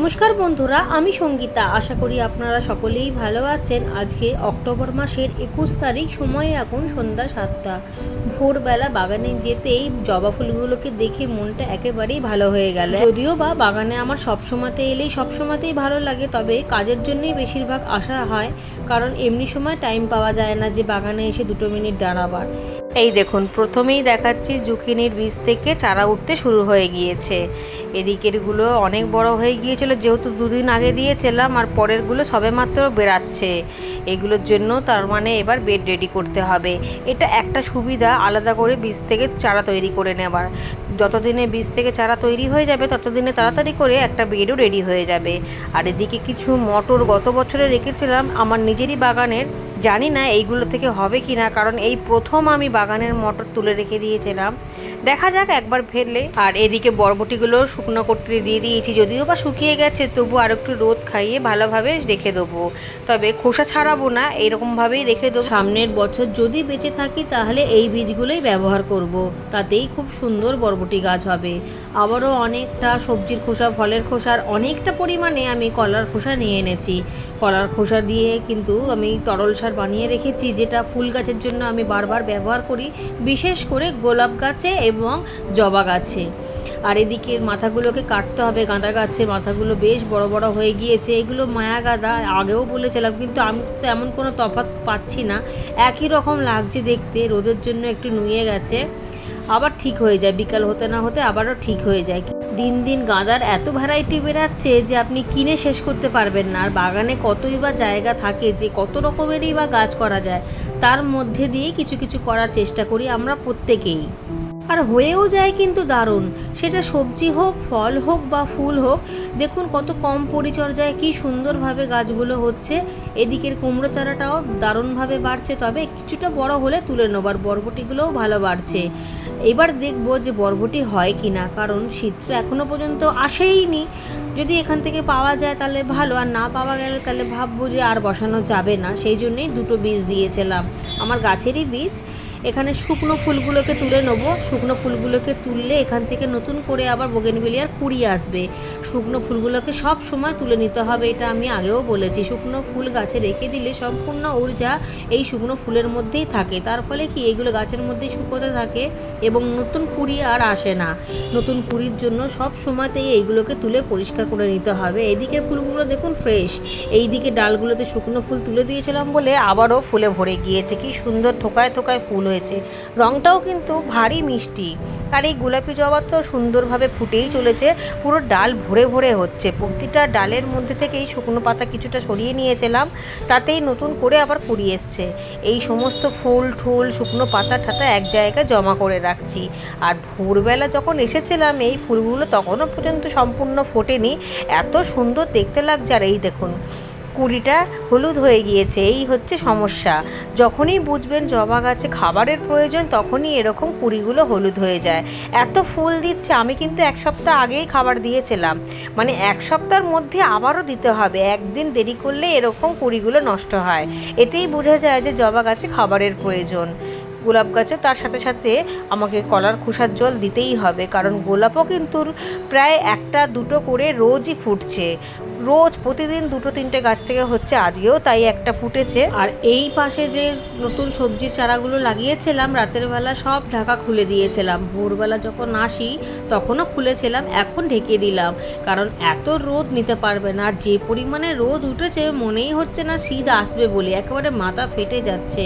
নমস্কার বন্ধুরা, আমি সঙ্গীতা। আশা করি আপনারা সকলেই ভালো আছেন। আজকে অক্টোবর মাসের একুশ তারিখ, সময় এখন সন্ধ্যা সাতটা। ভোরবেলা বাগানে যেতেই জবা ফুলগুলোকে দেখে মনটা একেবারেই ভালো হয়ে গেল। যদিও বা বাগানে আমার সবসময়তে এলেই সবসময়তেই ভালো লাগে, তবে কাজের জন্যই বেশিরভাগ আসা হয়, কারণ এমনি সময় টাইম পাওয়া যায় না যে বাগানে এসে দুটো মিনিট দাঁড়াবার। এই দেখুন, প্রথমেই দেখাচ্ছি জুকিনির বীজ থেকে চারা উঠতে শুরু হয়ে গিয়েছে। এদিকেরগুলো অনেক বড় হয়ে গিয়েছিল, যেহেতু দুদিন আগে দিয়েছিলাম আর পরেরগুলো সবেমাত্র বেরাচ্ছে এগুলোর জন্য তার মানে এবার বেড রেডি করতে হবে। এটা একটা সুবিধা আলাদা করে বীজ থেকে চারা তৈরি করে নেবার। যতদিনে বীজ থেকে চারা তৈরি হয়ে যাবে, ততদিনে তাড়াতাড়ি করে একটা বেডও রেডি হয়ে যাবে। আর এদিকে কিছু মটর গত বছরে রেখেছিলাম, আমার নিজেরই বাগানের। জানি না এইগুলো থেকে হবে কি না কারণ এই প্রথম আমি বাগানের মটর তুলে রেখে দিয়েছিলাম। দেখা যাক একবার ফেললে আর এদিকে বরবটিগুলো শুকনো করতে দিয়ে দিয়েছি, যদিও বা শুকিয়ে গেছে, তবু আর একটু রোদ খাইয়ে ভালোভাবে রেখে দেবো। তবে খোসা ছাড়াবো না এইরকমভাবেই রেখে দেবো। সামনের বছর যদি বেঁচে থাকি, তাহলে এই বীজগুলোই ব্যবহার করব। তাতেই খুব সুন্দর বরবটি গাছ হবে। আবারও অনেকটা সবজির খোসা, ফলের খোসার অনেকটা পরিমাণে আমি কলার খোসা নিয়ে এনেছি। কলার খোসা দিয়ে কিন্তু আমি তরল সার বানিয়ে রেখেছি, যেটা ফুল গাছের জন্য আমি বারবার ব্যবহার করি, বিশেষ করে গোলাপ গাছে এবং জবা গাছে। আর এদিকে মাথাগুলোকে কাটতে হবে, গাঁদা গাছের মাথাগুলো বেশ বড় বড় হয়ে গিয়েছে, এগুলো মায়া গাঁদা, আগেও বলেছিলাম, কিন্তু আমি তো এমন কোনো তফাৎ পাচ্ছি না। একই রকম লাগছে দেখতে, রোদের জন্য একটু নুয়ে গেছে। আবার ঠিক হয়ে যায়, বিকাল হতে না হতে আবারও ঠিক হয়ে যায়। দিন দিন গাঁদার এত ভ্যারাইটি বেরাচ্ছে যে আপনি কিনে শেষ করতে পারবেন না। আর বাগানে কতই বা জায়গা থাকে যে কত রকমেরই বা গাছ করা যায়, তার মধ্যে দিয়ে কিছু কিছু করার চেষ্টা করি আমরা প্রত্যেকেই। আর হয়েও যায় কিন্তু দারুণ। সেটা সবজি হোক, ফল হোক বা ফুল হোক, দেখুন কত কম পরিচর্যায় কি সুন্দরভাবে গাছগুলো হচ্ছে। এদিকের কুমড়ো চারাটাও দারুণভাবে বাড়ছে, তবে কিছুটা বড় হলে তুলে নেব আর বরবটিগুলোও ভালো বাড়ছে। এবার দেখব যে বরবটি হয় কি না কারণ শীত তো এখনও পর্যন্ত আসেইনি। যদি এখান থেকে পাওয়া যায় তাহলে ভালো, আর না পাওয়া গেলে তাহলে ভাববো যে আর বসানো যাবে না। সেই জন্যেই দুটো বীজ দিয়েছিলাম। আমার গাছেরই বীজ এখানে শুকনো ফুলগুলোকে তুলে নেব। শুকনো ফুলগুলোকে তুললে এখান থেকে নতুন করে আবার বোগেনভেলিয়ার কুড়ি আসবে। শুকনো ফুলগুলোকে সব সময় তুলে নিতে হবে, এটা আমি আগেও বলেছি। শুকনো ফুল গাছে রেখে দিলে সম্পূর্ণ ঊর্জা এই শুকনো ফুলের মধ্যেই থাকে। তার ফলে কি, এগুলো গাছের মধ্যেই শুকোতে থাকে এবং নতুন কুড়ি আর আসে না। নতুন কুড়ির জন্য সব সময়তেই এইগুলোকে তুলে পরিষ্কার করে নিতে হবে। এইদিকের ফুলগুলো দেখুন ফ্রেশ। এই দিকে ডালগুলোতে শুকনো ফুল তুলে দিয়েছিলাম বলে আবারও ফুলে ভরে গিয়েছে। কি সুন্দর থোকায় থোকায় ফুল হয়েছে রঙটাও কিন্তু ভারী মিষ্টি। আর এই গোলাপি জবা তো সুন্দরভাবে ফুটেই চলেছে। পুরো ডাল ভরে ভরে হচ্ছে। প্রতিটা ডালের মধ্যে থেকেই শুকনো পাতা কিছুটা সরিয়ে নিয়েছিলাম। তাতেই নতুন করে আবার কুড়ি এসছে। এই সমস্ত ফুল, ঠুল, শুকনো পাতা, ঠাতা এক জায়গায় জমা করে রাখছি। আর ভোরবেলা যখন এসেছিলাম এই ফুলগুলো, তখনও পর্যন্ত সম্পূর্ণ ফোটেনি। এত সুন্দর দেখতে লাগছে। আর এই দেখুন কুড়িটা হলুদ হয়ে গিয়েছে, এই হচ্ছে সমস্যা। যখনই বুঝবেন জবা গাছে খাবারের প্রয়োজন, তখনই এরকম কুড়িগুলো হলুদ হয়ে যায়। এত ফুল দিচ্ছে, আমি কিন্তু এক সপ্তাহ আগেই খাবার দিয়েছিলাম। মানে এক সপ্তাহের মধ্যে আবারও দিতে হবে, একদিন দেরি করলে এরকম কুড়িগুলো নষ্ট হয়। এতেই বোঝা যায় যে জবা গাছে খাবারের প্রয়োজন। গোলাপ গাছে তার সাথে সাথে আমাকে কলার খোসার জল দিতেই হবে, কারণ গোলাপও কিন্তু প্রায় একটা দুটো করে রোজই ফুটছে। রোজ প্রতিদিন দুটো তিনটে গাছ থেকে হচ্ছে আজকেও তাই একটা ফুটেছে। আর এই পাশে যে নতুন সবজির চারাগুলো লাগিয়েছিলাম, রাতের বেলা সব ঢাকা খুলে দিয়েছিলাম। ভোরবেলা যখন আসি, তখনও খুলেছিলাম, এখন ঢেকে দিলাম। কারণ এত রোদ নিতে পারবে না, আর যে পরিমাণে রোদ উঠেছে, মনেই হচ্ছে না শীত আসবে বলে, একেবারে মাথা ফেটে যাচ্ছে।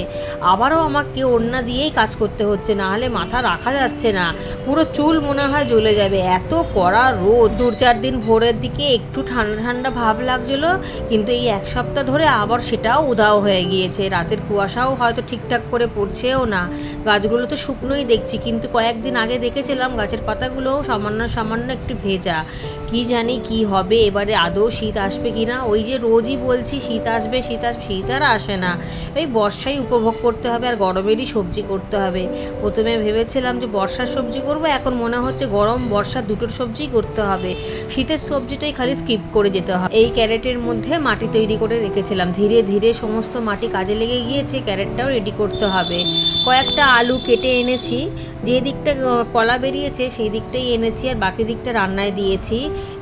আবারও আমাকে ওড়না দিয়েই কাজ করতে হচ্ছে না হলে মাথা রাখা যাচ্ছে না। পুরো চুল মনে হয় জ্বলে যাবে, এত কড়া রোদ। দু চার দিন ভোরের দিকে একটু ঠান্ডা ঠান্ডা ভাব লাগছিল, কিন্তু এই এক সপ্তাহ ধরে আবার সেটাও উধাও হয়ে গিয়েছে। রাতের কুয়াশাও হয়তো ঠিকঠাক করে পড়ছেও না। গাছগুলো তো শুকনোই দেখছি, কিন্তু কয়েকদিন আগে দেখেছিলাম গাছের পাতাগুলোও সামান্য সামান্য একটু ভেজা। কি জানি কি হবে, এবারে আদৌ শীত আসবে কি না ওই যে রোজই বলছি, শীত আসবে শীত আসবে শীত আর আসে না। এই বর্ষাই উপভোগ করতে হবে আর গরমেরই সবজি করতে হবে। প্রথমে ভেবেছিলাম যে বর্ষার সবজি করব, এখন মনে হচ্ছে গরম বর্ষা দুটোর সবজিই করতে হবে। শীতের সবজিটাই খালি স্কিপ করে যেতে হবে। এই ক্যারেটের মধ্যে মাটি তৈরি করে রেখেছিলাম। ধীরে ধীরে সমস্ত মাটি কাজে লেগে গিয়েছে, ক্যারেটটাও রেডি করতে হবে। কয়েকটা আলু কেটে এনেছি যে দিকটা কলা বেরিয়েছে সেই দিকটাই এনেছি আর বাকি দিকটা রান্নায় দিয়েছি।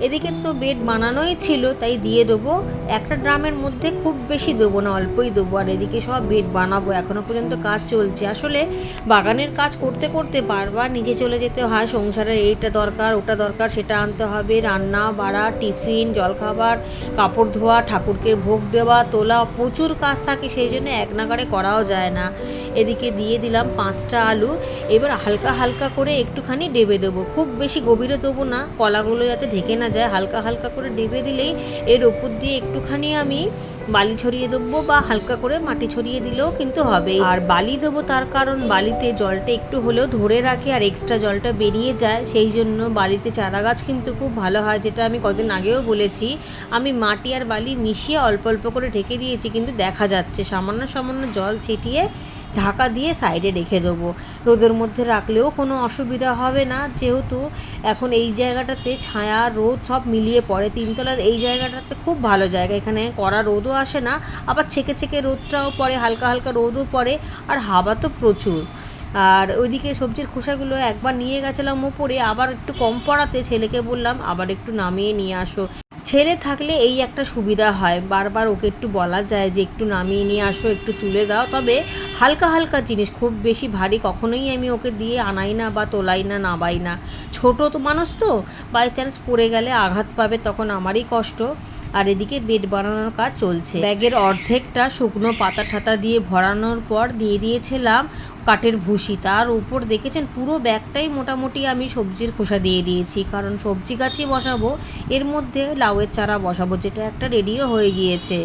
এদিকে তো বেড বানানোই ছিল, তাই দিয়ে দেবো। একটা ড্রামের মধ্যে খুব বেশি দেবো না, অল্পই দেবো। আর এদিকে সব বেড বানাবো, এখনও পর্যন্ত কাজ চলছে। আসলে বাগানের কাজ করতে করতে বারবার নিজে চলে যেতে হয়, সংসারের এইটা দরকার, ওটা দরকার, সেটা আনতে হবে। রান্না, বাড়া, টিফিন, জলখাবার, কাপড় ধোয়া, ঠাকুরকে ভোগ দেওয়া, তোলা, প্রচুর কাজ থাকে, সেই জন্য এক নাগারে করাও যায় না। এদিকে দিয়ে দিলাম পাঁচটা আলু। এবার হালকা হালকা করে একটুখানি ডেবে দেবো। খুব বেশি গভীরে দেবো না, কলাগুলো যাতে ঢেকে না যায়। হালকা হালকা করে ডেবে দিলেই এর ওপর দিয়ে একটুখানি আমি বালি ছড়িয়ে দেবো বা হালকা করে মাটি ছড়িয়ে দিলেও কিন্তু হবে। আর বালি দেবো তার কারণ বালিতে জলটা একটু হলেও ধরে রাখে আর এক্সট্রা জলটা বেরিয়ে যায়। সেই জন্য বালিতে চারা গাছ কিন্তু খুব ভালো হয়, যেটা আমি কদিন আগেও বলেছি। আমি মাটি আর বালি মিশিয়ে অল্প অল্প করে ঢেকে দিয়েছি, কিন্তু দেখা যাচ্ছে সামান্য সামান্য জল ছিটিয়ে ঢাকা দিয়ে সাইডে রেখে দেবো। রোদের মধ্যে রাখলেও কোনো অসুবিধা হবে না। যেহেতু এখন এই জায়গাটাতে ছায়া, রোদ সব মিলিয়ে পড়ে। তিনতলার এই জায়গাটাতে খুব ভালো জায়গা। এখানে কড়া রোদও আসে না, আবার ছেকে ছেকে রোদটাও পড়ে, হালকা হালকা রোদও পড়ে, আর হাওয়া তো প্রচুর। আর ওইদিকে সবজির খোসাগুলো একবার নিয়ে গেছিলাম ওপরে, আবার একটু কম পড়াতে ছেলেকে বললাম, আবার একটু নামিয়ে নিয়ে আসো। ছেলে থাকলে এই একটা সুবিধা হয়, বারবার ওকে একটু বলা যায় যে একটু নামিয়ে নিয়ে আসো, একটু তুলে দাও। তবে হালকা হালকা জিনিস, খুব বেশি ভারী কখনোই আমি ওকে দিয়ে আনাই না বা তোলাই না নাবাই না। ছোট তো মানুষ তো বাই চান্স পড়ে গেলে আঘাত পাবে, তখন আমারই কষ্ট। আর এদিকে বেড বানানোর কাজ চলছে। ব্যাগের অর্ধেকটা শুকনো পাতা ঠাতা দিয়ে ভরানোর পর দিয়ে দিয়েছিলাম। কাঠের ভুসি। তার উপর দেখেছেন পুরো ব্যাগটাই মোটামুটি আমি সবজির খোসা দিয়ে দিয়েছি। কারণ সবজি গাছই বসাবো, এর মধ্যে লাউয়ের চারা বসাবো, যেটা একটা রেডিও হয়ে গিয়েছে।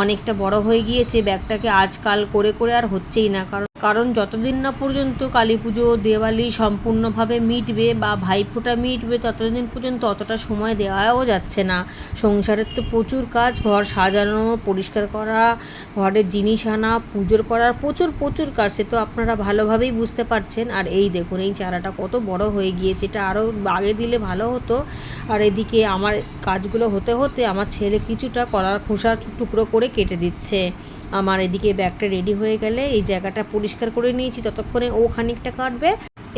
অনেকটা বড় হয়ে গিয়েছে ব্যাগটাকে আজকাল করে করে আর হচ্ছেই না, কারণ কারণ যতদিন না পর্যন্ত কালী পুজো, দেওয়ালি সম্পূর্ণভাবে মিটবে বা ভাইফোঁটা মিটবে, ততদিন পর্যন্ত অতটা সময় দেওয়াও যাচ্ছে না। সংসারের তো প্রচুর কাজ, ঘর সাজানো, পরিষ্কার করা, ঘরের জিনিস আনা, পুজোর করার প্রচুর প্রচুর কাজ, সে তো আপনারা ভালোভাবেই বুঝতে পারছেন। আর এই দেখুন, এই চারাটা কত বড় হয়ে গিয়েছে, এটা আরও আগে দিলে ভালো হতো। আর এদিকে আমার কাজগুলো হতে হতে আমার ছেলে কিছুটা কলার খোসা টুকরো করে কেটে দিচ্ছে। আমার এদিকে ব্যাগটা রেডি হয়ে গেলে এই জায়গাটা পরিষ্কার করে নিয়েছি, ততক্ষণে ও খানিকটা কাটবে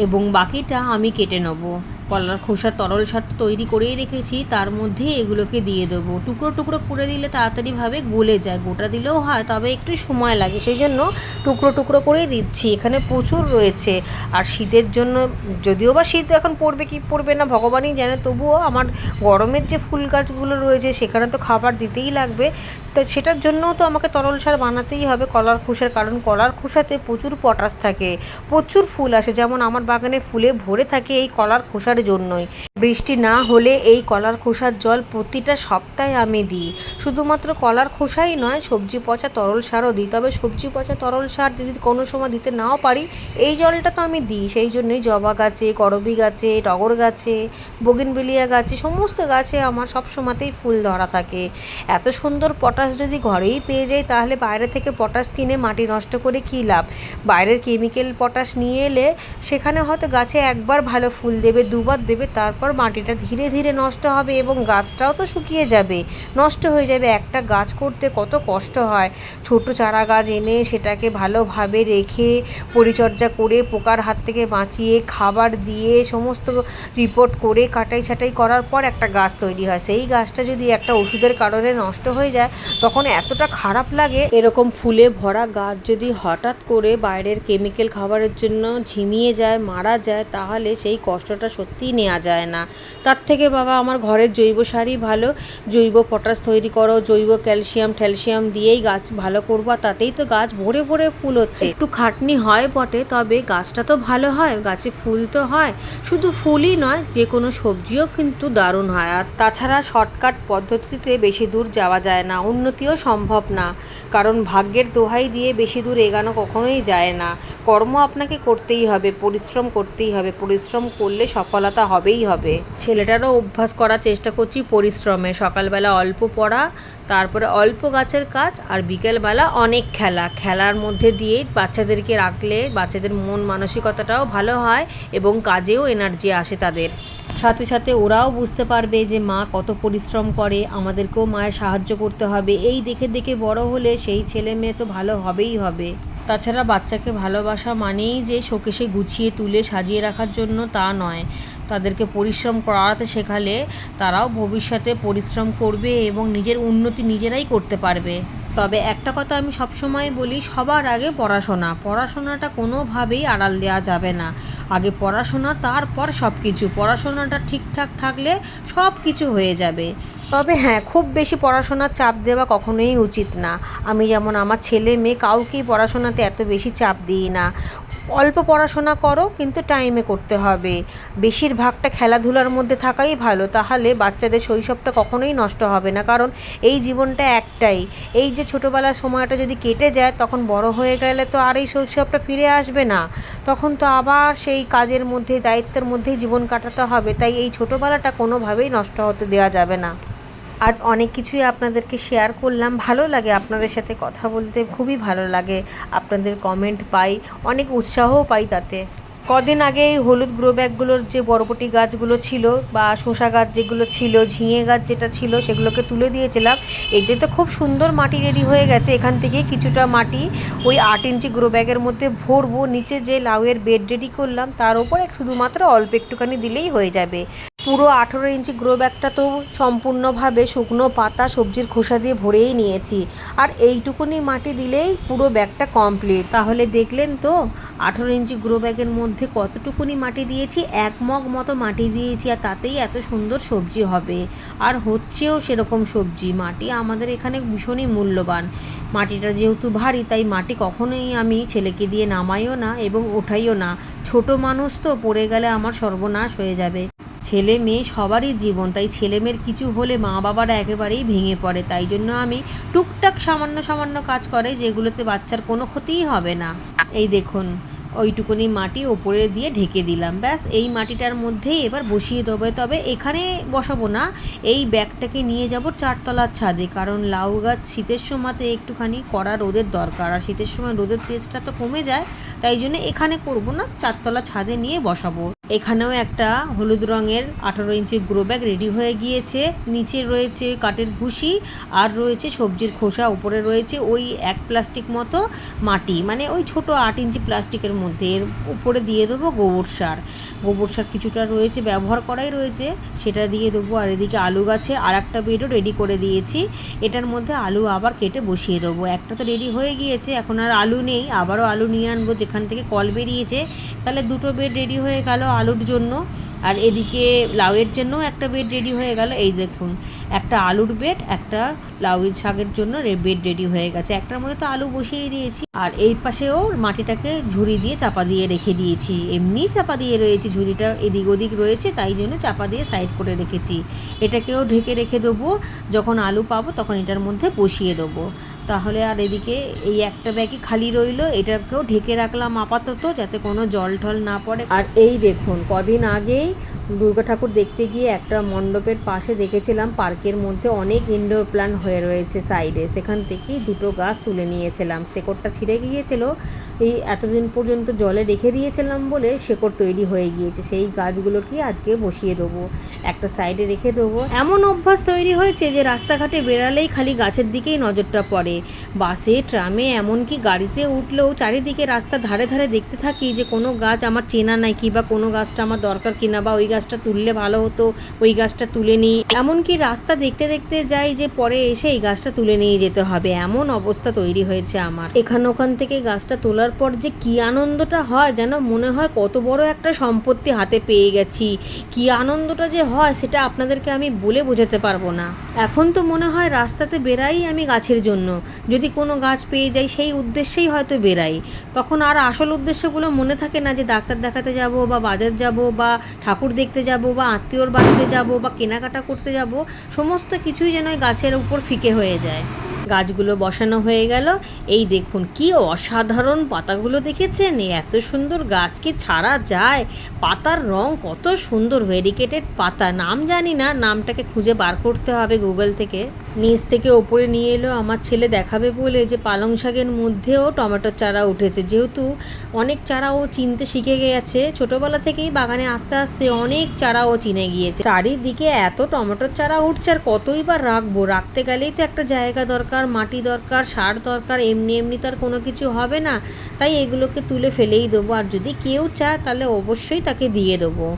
এবং বাকিটা আমি কেটে নেব। কলার খোসা তরল সার তৈরি করেই রেখেছি, তার মধ্যে এগুলোকে দিয়ে দেবো। টুকরো টুকরো করে দিলে তাড়াতাড়িভাবে গলে যায়, গোটা দিলেও হয়, তবে একটু সময় লাগে সেই জন্য টুকরো টুকরো করেই দিচ্ছি। এখানে প্রচুর রয়েছে, আর শীতের জন্য যদিও বা শীত এখন পড়বে কি পড়বে না, ভগবানই জানে, তবুও আমার গরমের যে ফুল গাছগুলো রয়েছে, সেখানে তো খাবার দিতেই লাগবে। তো সেটার জন্যও তো আমাকে তরল সার বানাতেই হবে, কলার খোসার, কারণ কলার খোসাতে প্রচুর পটাশ থাকে, প্রচুর ফুল আসে। যেমন আমার বাগানে ফুলে ভরে থাকে এই কলার খোসার জন্যই। বৃষ্টি না হলে এই কলার খোসার জল প্রতিটা সপ্তাহে আমি দিই। শুধুমাত্র কলার খোসাই নয়, সবজি পচা তরল সারও দিই। তবে সবজি পচা তরল সার যদি কোনো সময় দিতে নাও পারি, এই জলটা তো আমি দিই। সেই জন্যই জবা গাছে, করবি গাছে, টগর গাছে, বগিনবেলিয়া গাছে, সমস্ত গাছে আমার সব সময়তেই ফুল ধরা থাকে। এত সুন্দর পটাশ যদি ঘরেই পেয়ে যাই, তাহলে বাইরে থেকে পটাশ কিনে মাটি নষ্ট করে কী লাভ? বাইরের কেমিক্যাল পটাশ নিয়ে এলে সেখানে হয়তো গাছে একবার ভালো ফুল দেবে, দুবার দেবে, তারপর মাটিটা ধীরে ধীরে নষ্ট হবে এবং গাছটাও তো শুকিয়ে যাবে। নষ্ট হয়ে যাবে একটা গাছ করতে কত কষ্ট হয়। ছোট চারা গাছ এনে সেটাকে ভালোভাবে রেখে পরিচর্যা করে পোকার হাত থেকে বাঁচিয়ে খাবার দিয়ে সমস্ত রিপোর্ট করে কাটাই ছাটাই করার পর একটা গাছ তৈরি হয়। সেই গাছটা যদি একটা ওষুধের কারণে নষ্ট হয়ে যায়, তখন এতটা খারাপ লাগে। এরকম ফুলে ভরা গাছ যদি হঠাৎ করে বাইরের কেমিক্যাল খাবারের জন্য ঝিমিয়ে যায়, মারা যায়, তাহলে সেই কষ্টটা সত্যিই নেওয়া যায় না। তার থেকে বাবা, আমার ঘরের জৈব সারই ভালো। জৈব পটাশ তৈরি করো, জৈব ক্যালসিয়াম ট্যালসিয়াম দিয়েই গাছ ভালো করব তাতেই তো গাছ ভরে ভরে ফুল হচ্ছে। একটু খাটনি হয় বটে, তবে গাছটা তো ভালো হয়, গাছে ফুল তো হয়। শুধু ফুলই নয়, যে কোনো সবজিও কিন্তু দারুণ হয়। আর তাছাড়া শর্টকাট পদ্ধতিতে বেশি দূর যাওয়া যায় না, উন্নতিও সম্ভব না। কারণ ভাগ্যের দোহাই দিয়ে বেশি দূর এগানো কখনোই যায় না। কর্ম আপনাকে করতেই হবে, পরিশ্রম করতেই হবে। পরিশ্রম করলে সফলতা হবেই হবে। ছেলেটারও অভ্যাস করার চেষ্টা করছি পরিশ্রমে। সকালবেলা অল্প পড়া, তারপরে অল্প গাছের কাজ আর বিকেলবেলা অনেক খেলা। খেলার মধ্যে দিয়ে বাচ্চাদেরকে রাখলে বাচ্চাদের মন মানসিকতাটাও ভালো হয় এবং কাজেও এনার্জি আসে তাদের। সাথে সাথে ওরাও বুঝতে পারবে যে মা কত পরিশ্রম করে, আমাদেরকেও মায়ের সাহায্য করতে হবে। এই দেখে দেখে বড় হলে সেই ছেলে মেয়ে তো ভালো হবেই হবে। তাছাড়া বাচ্চাকে ভালোবাসা মানেই যে শোকেশে গুছিয়ে তুলে সাজিয়ে রাখার জন্য তা নয়। তাদেরকে পরিশ্রম করাতে শেখালে তারাও ভবিষ্যতে পরিশ্রম করবে এবং নিজের উন্নতি নিজেরাই করতে পারবে। তবে একটা কথা আমি সবসময় বলি, সবার আগে পড়াশোনা। পড়াশোনাটা কোনোভাবেই আড়াল দেওয়া যাবে না। আগে পড়াশোনা, তারপর সব কিছু পড়াশোনাটা ঠিকঠাক থাকলে সব কিছু হয়ে যাবে। তবে হ্যাঁ খুব বেশি পড়াশোনার চাপ দেওয়া কখনোই উচিত না। আমি যেমন আমার ছেলে মেয়ে, কাউকেই পড়াশোনাতে এত বেশি চাপ দিই না। অল্প পড়াশোনা করো, কিন্তু টাইমে করতে হবে। বেশিরভাগটা খেলাধুলার মধ্যে থাকাই ভালো, তাহলে বাচ্চাদের শৈশবটা কখনোই নষ্ট হবে না। কারণ এই জীবনটা একটাই। এই যে ছোটোবেলার সময়টা যদি কেটে যায়, তখন বড় হয়ে গেলে তো আর এই শৈশবটা ফিরে আসবে না। তখন তো আবার সেই কাজের মধ্যে, দায়িত্বের মধ্যেই জীবন কাটাতে হবে। তাই এই ছোটোবেলাটা কোনোভাবেই নষ্ট হতে দেওয়া যাবে না। আজ অনেক কিছুই আপনাদেরকে শেয়ার করলাম। ভালো লাগে আপনাদের সাথে কথা বলতে, খুবই ভালো লাগে। আপনাদের কমেন্ট পাই, অনেক উৎসাহও পাই তাতে। কদিন আগে এই হলুদ গ্রো ব্যাগগুলোর যে বরবটি গাছগুলো ছিল বা শসা গাছ যেগুলো ছিল, ঝিঙে গাছ যেটা ছিল, সেগুলোকে তুলে দিয়েছিলাম। এতে তো খুব সুন্দর মাটি রেডি হয়ে গেছে। এখান থেকে কিছুটা মাটি ওই আট ইঞ্চি গ্রো ব্যাগের মধ্যে ভরবো। নিচে যে লাউয়ের বেড রেডি করলাম, তার উপর এক শুধুমাত্র অল্প একটুখানি দিলেই হয়ে যাবে। পুরো আঠেরো ইঞ্চি গ্রো ব্যাগটা তো সম্পূর্ণভাবে শুকনো পাতা সবজির খোসা দিয়ে ভরেই নিয়েছি। আর এইটুকুনি মাটি দিলেই পুরো ব্যাগটা কমপ্লিট। তাহলে দেখলেন তো, আঠেরো ইঞ্চি গ্রো ব্যাগের মধ্যে কতটুকুনি মাটি দিয়েছি, এক মগ মতো মাটি দিয়েছি, আর তাতেই এত সুন্দর সবজি হবে। আর হচ্ছেও সেরকম সবজি। মাটি আমাদের এখানে ভীষণই মূল্যবান। মাটিটা যেহেতু ভারী, তাই মাটি কখনোই আমি ছেলেকে দিয়ে নামাইও না এবং ওঠাইও না। ছোট মানুষ তো পড়ে গেলে আমার সর্বনাশ হয়ে যাবে। ছেলে মেয়ে সবারই জীবন, তাই ছেলে মেয়ের কিছু হলে মা বাবারা একেবারেই ভেঙে পড়ে। তাই জন্য আমি টুকটাক সামান্য সামান্য কাজ করে, যেগুলোতে বাচ্চার কোনো ক্ষতিই হবে না। এই দেখুন, ওইটুকুনি মাটি ওপরে দিয়ে ঢেকে দিলাম। ব্যাস, এই মাটিটার মধ্যেই এবার বসিয়ে দেবো। তবে এখানে বসাবো না, এই ব্যাগটাকে নিয়ে যাব চারতলার ছাদে, কারণ লাউ গাছ শীতের সময়তে একটুখানি কড়া রোদের দরকার, আর শীতের সময় রোদের তেজটা তো কমে যায়, তাই জন্য এখানে করব না, চারতলা ছাদে নিয়ে বসাবো। এখানেও একটা হলুদ রঙের আঠারো ইঞ্চি গ্রো ব্যাগ রেডি হয়ে গিয়েছে। নিচে রয়েছে কাঠের ভুসি আর রয়েছে সবজির খোসা, উপরে রয়েছে ওই এক প্লাস্টিক মতো মাটি। মানে ওই ছোট আট ইঞ্চি প্লাস্টিকের মধ্যে। এর উপরে দিয়ে দেবো গোবর সার। গোবর সার কিছুটা রয়েছে, ব্যবহার করাই রয়েছে, সেটা দিয়ে দেবো। আর এদিকে আলু গাছে আর একটা বেডও রেডি করে দিয়েছি। এটার মধ্যে আলু আবার কেটে বসিয়ে দেবো। একটা তো রেডি হয়ে গিয়েছে, এখন আর আলু নেই, আবারও আলু নিয়ে আনব, যেখান থেকে কল বেরিয়েছে। তাহলে দুটো বেড রেডি হয়ে গেল আলুর জন্য। আর এদিকে লাউয়ের জন্য একটা বেড রেডি হয়ে গেল। এই দেখুন, একটা আলুর বেড একটা লাউয়ের শাকের জন্য বেড রেডি হয়ে গেছে। একটার মধ্যে তো আলু বসিয়ে দিয়েছি। আর এই পাশেও মাটিটাকে ঝুড়ি দিয়ে চাপা দিয়ে রেখে দিয়েছি। এমনি চাপা দিয়ে রয়েছে, ঝুড়িটা এদিক ওদিক রয়েছে, তাই জন্য চাপা দিয়ে সাইড করে রেখেছি। এটাকেও ঢেকে রেখে দেবো। যখন আলু পাবো তখন এটার মধ্যে বসিয়ে দেবো। তাহলে আর এদিকে এই একটা ব্যাগই খালি রইল, এটাকেও ঢেকে রাখলাম আপাতত যাতে কোনো জল টল না পড়ে। আর এই দেখুন, কদিন আগেই দুর্গা ঠাকুর দেখতে গিয়ে একটা মণ্ডপের পাশে দেখেছিলাম পার্কের মধ্যে অনেক ইনডোর প্ল্যান হয়ে রয়েছে সাইডে সেখান থেকেই দুটো গাছ তুলে নিয়েছিলাম। শেকড়টা ছিঁড়ে গিয়েছিল। এই এতদিন পর্যন্ত জলে রেখে দিয়েছিলাম বলে শেকড় তৈরি হয়ে গিয়েছে। সেই গাছগুলোকে আজকে বসিয়ে দেবো। একটা সাইডে রেখে দেবো। এমন অভ্যাস তৈরি হয়েছে যে রাস্তাঘাটে বেরালেই খালি গাছের দিকেই নজরটা পড়ে। বাসে, ট্রামে, এমনকি গাড়িতে উঠলেও চারিদিকে রাস্তার ধারে ধারে দেখতে থাকি যে কোনো গাছ আমার চেনা নাই, কি বা কোনো গাছটা আমার দরকার কিনা বা ওই গাছটা তুললে ভালো হতো, ওই গাছটা তুলে নিই। এমনকি রাস্তা দেখতে দেখতে যাই যে পরে এসে এই গাছটা তুলে নিয়ে যেতে হবে, এমন অবস্থা তৈরি হয়েছে আমার। এখান ওখান থেকে গাছটা তোলার পর যে কি আনন্দটা হয়, যেন মনে হয় কত বড় একটা সম্পত্তি হাতে পেয়ে গেছি। কি আনন্দটা যে হয়, সেটা আপনাদেরকে আমি বলে বোঝাতে পারব না। এখন তো মনে হয় রাস্তাতে বেরাই আমি গাছের জন্য। যদি কোনো গাছ পেয়ে যাই, সেই উদ্দেশ্যেই হয়তো বেরাই তখন আর আসল উদ্দেশ্যগুলো মনে থাকে না যে ডাক্তার দেখাতে যাব বা বাজার যাব বা ঠাকুর দেখতে যাব বা আত্মীয়র বাড়িতে যাব বা কেনাকাটা করতে যাব, সমস্ত কিছুই যেন ওই গাছের উপর ফিকে হয়ে যায়। গাছগুলো বসানো হয়ে গেল। এই দেখুন কি অসাধারণ পাতাগুলো দেখেছেন? এত সুন্দর গাছ কি ছাড়া যায়? পাতার রং কত সুন্দর ভেরিকেটেড পাতা। নাম জানি না, নামটাকে খুঁজে বার করতে হবে গুগল থেকে। নিচ থেকে ওপরে নিয়ে এলো। আমার ছেলে দেখাবে বলে যে পালং শাকের মধ্যেও টমেটোর চারা উঠেছে। যেহেতু অনেক চারা ও চিনতে শিখে গেছে, ছোটোবেলা থেকেই বাগানে আস্তে আস্তে অনেক চারা ও চিনে গিয়েছে। চারিদিকে এত টমেটোর চারা উঠছে আর কতই বা রাখব? রাখতে গেলেই তো একটা জায়গা দরকার, মাটি দরকার, সার দরকার, এমনি এমনি তার কোনো কিছু হবে না। তাই এগুলোকে তুলে ফেলেই দেবো। আর যদি কেউ চায় তাহলে অবশ্যই তাকে দিয়ে দেবো।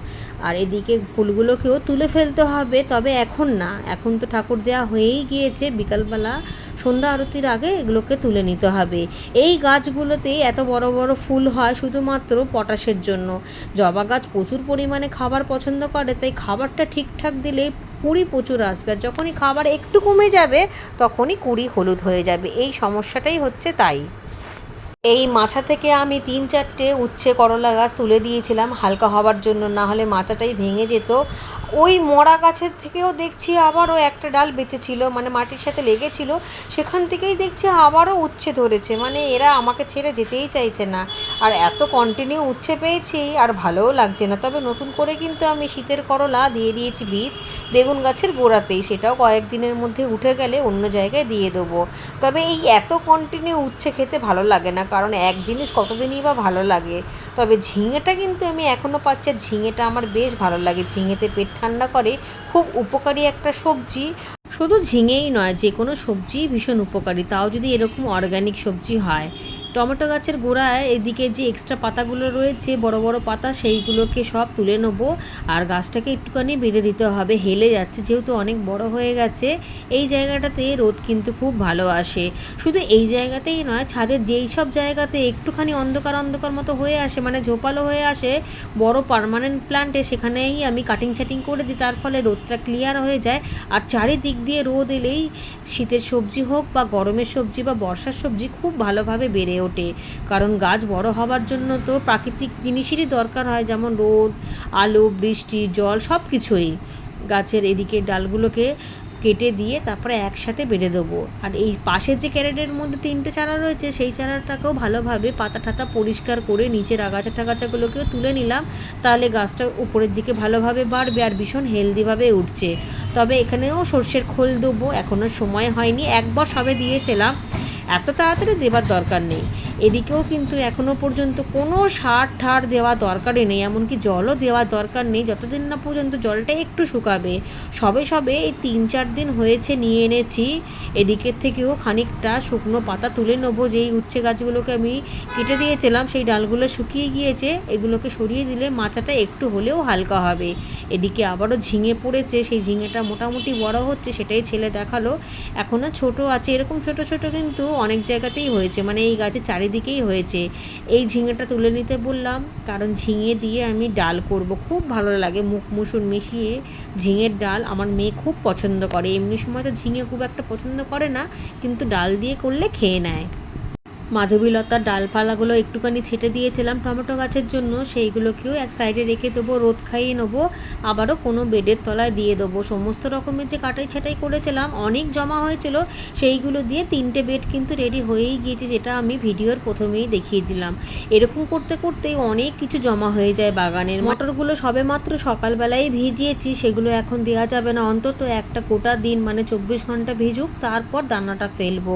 আর এদিকে ফুলগুলোকেও তুলে ফেলতে হবে, তবে এখন না। এখন তো ঠাকুর দেওয়া হয়েই গিয়েছে। বিকালবেলা সন্ধ্যা আরতির আগে এগুলোকে তুলে নিতে হবে। এই গাছগুলোতে এত বড় বড় ফুল হয় শুধুমাত্র পটাশের জন্য। জবা গাছ প্রচুর পরিমাণে খাবার পছন্দ করে, তাই খাবারটা ঠিকঠাক দিলে কুড়ি প্রচুর আসবে। আর যখনই খাবার একটু কমে যাবে, তখনই কুড়ি হলুদ হয়ে যাবে। এই সমস্যাটাই হচ্ছে তাই। এই মাছা থেকে আমি তিন চারটে উচ্ছে করলা গাছ তুলে দিয়েছিলাম, হালকা হবার জন্য। না হলে মাচাটাই ভেঙে যেত। ওই মরা গাছের থেকেও দেখছি আবারও একটা ডাল বেঁচেছিল মানে মাটির সাথে লেগেছিল, সেখান থেকেই দেখছি আবারও উচ্ছে ধরেছে মানে এরা আমাকে ছেড়ে যেতেই চাইছে না। আর এত কন্টিনিউ উচ্ছে পেয়েছি, আর ভালোও লাগছে না। তবে নতুন করে কিন্তু আমি শীতের করলা দিয়ে দিয়েছি বীজ, বেগুন গাছের গোড়াতেই, সেটাও কয়েকদিনের মধ্যে উঠে গেলে অন্য জায়গায় দিয়ে দেবো। তবে এই এত কন্টিনিউ উচ্ছে খেতে ভালো লাগে না, কারণ এক জিনিস কতদিনই বা ভালো লাগে। তবে ঝিঙেটা কিন্তু আমি এখনও পাচ্ছি ঝিঙেটা আমার বেশ ভালো লাগে। ঝিঙেতে পেট ঠান্ডা করে, খুব উপকারী একটা সবজি। শুধু ঝিঙেই নয় যে কোনো সবজিই ভীষণ উপকারী। তাও যদি এরকম অর্গ্যানিক সবজি হয় টমেটো গাছের গোড়ায় এদিকে যে এক্সট্রা পাতাগুলো রয়েছে, বড় বড় পাতা, সেইগুলোকে সব তুলে নেব। আর গাছটাকে একটুখানি বেঁধে দিতে হবে, হেলে যাচ্ছে, যেহেতু অনেক বড় হয়ে গেছে। এই জায়গাটাতে রোদ কিন্তু খুব ভালো আসে। শুধু এই জায়গাতেই নয়, ছাদের যেই সব জায়গাতে একটুখানি অন্ধকার অন্ধকার মতো হয়ে আসে মানে ঝোপালো হয়ে আসে, বড় পার্মানেন্ট প্ল্যান্টে সেখানেই আমি কাটিং ছাটিং করে দিই, তার ফলে রোদটা ক্লিয়ার হয়ে যায়। আর চারিদিক দিয়ে রোদ এলেই শীতের সবজি হোক বা গরমের সবজি বা বর্ষার সবজি খুব ভালোভাবে বেড়ে ওঠে। কারণ গাছ বড় হওয়ার জন্য তো প্রাকৃতিক জিনিসেরই দরকার হয়, যেমন রোদ, আলো, বৃষ্টি, জল সব কিছুই গাছের এদিকে ডালগুলোকে কেটে দিয়ে তারপরে একসাথে বেঁধে দেবো। আর এই পাশের যে ক্যারেটের মধ্যে তিনটে চারা রয়েছে, সেই চারাটাকেও ভালোভাবে পাতা টাতা পরিষ্কার করে নিচের আগাছা টাগাছাগুলোকেও তুলে নিলাম। তাহলে গাছটা উপরের দিকে ভালোভাবে বাড়বে আর ভীষণ হেলদিভাবে উঠছে। তবে এখানেও সর্ষের খোল দেবো এখনও সময় হয়নি। একবার সবে দিয়েছিলাম। এত তাড়াতাড়ি দেবার দরকার নেই। এদিকেও কিন্তু এখনও পর্যন্ত কোনো সার ঠার দেওয়া দরকারই নেই, এমনকি জলও দেওয়া দরকার নেই, যতদিন না পর্যন্ত জলটা একটু শুকাবে। সবে সবে এই তিন চার দিন হয়েছে, নিয়ে এনেছি। এদিকের থেকেও খানিকটা শুকনো পাতা তুলে নেব, যেই উচ্ছে গাছগুলোকে আমি কেটে দিয়েছিলাম, সেই ডালগুলো শুকিয়ে গিয়েছে। এগুলোকে সরিয়ে দিলে মাচাটা একটু হলেও হালকা হবে। এদিকে আবারও ঝিঙে পড়েছে, সেই ঝিঙেটা মোটামুটি বড় হচ্ছে, সেটাই ছেলে দেখাল। এখনও ছোট আছে, এরকম ছোট ছোট কিন্তু অনেক জায়গাতেই হয়েছে। মানে এই গাছের চারিদিকেই হয়েছে। এই ঝিঙেটা তুলে নিতে বললাম, কারণ ঝিঙে দিয়ে আমি ডাল করব। খুব ভালো লাগে মুখ মুসুর মিশিয়ে ঝিঙের ডাল, আমার মেয়ে খুব পছন্দ করে। এমনি সময় তো ঝিঙে খুব একটা পছন্দ করে না, কিন্তু ডাল দিয়ে করলে খেয়ে নেয়। মাধবীলতার ডালপালাগুলো একটুখানি ছেটে দিয়েছিলাম টমেটো গাছের জন্য, সেইগুলোকেও এক সাইডে রেখে দেবো, রোদ খাইয়ে নেব, আবারও কোনো বেডের তলায় দিয়ে দেবো। সমস্ত রকমের যে কাটাই ছাটাই করেছিলাম, অনেক জমা হয়েছিল, সেইগুলো দিয়ে তিনটে বেড কিন্তু রেডি হয়েই গিয়েছে, যেটা আমি ভিডিওর প্রথমেই দেখিয়ে দিলাম। এরকম করতে করতেই অনেক কিছু জমা হয়ে যায় বাগানের মটরগুলো সবে মাত্র সকালবেলায় ভিজিয়েছি, সেগুলো এখন দেওয়া যাবে না, অন্তত একটা গোটা দিন মানে চব্বিশ ঘণ্টা ভিজুক, তারপর দানাটা ফেলব।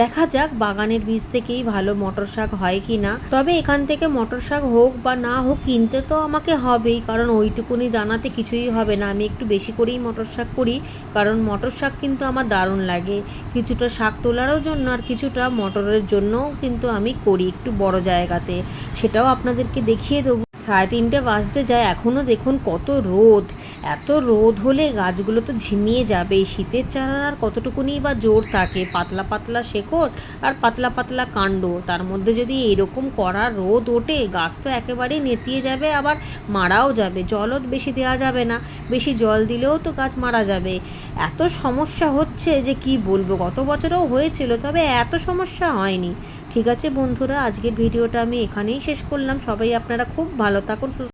দেখা যাক বাগানের বীজ থেকেই ভালো মটর শাক হয় কি না তবে এখান থেকে মটর শাক হোক বা না হোক, কিনতে তো আমাকে হবেই, কারণ ওইটুকুনি দানাতে কিছুই হবে না। আমি একটু বেশি করেই মটর শাক করি, কারণ মটর শাক কিন্তু আমার দারুণ লাগে। কিছুটা শাক তোলারও জন্য আর কিছুটা মটরের জন্যও কিন্তু আমি করি একটু বড় জায়গাতে। সেটাও আপনাদেরকে দেখিয়ে দেবো। সাড়ে তিনটে বাজতে যায় এখনও দেখুন কত রোদ। এত রোদ হলে গাছগুলো তো ঝিমিয়ে যাবে। শীতের চারার আর কতটুকুনি বা জোর থাকে? পাতলা পাতলা শেকড় আর পাতলা পাতলা কাণ্ড। তার মধ্যে যদি এরকম কড়া রোদ ওঠে, গাছ তো একেবারেই নেতিয়ে যাবে, আবার মারাও যাবে। জলও বেশি দেওয়া যাবে না। বেশি জল দিলেও তো গাছ মারা যাবে। এত সমস্যা হচ্ছে যে কি বলব? গত বছরেও হয়েছিল, তবে এত সমস্যা হয়নি। ঠিক আছে বন্ধুরা, আজকের ভিডিওটা আমি এখানেই শেষ করলাম। সবাই আপনারা খুব ভালো থাকুন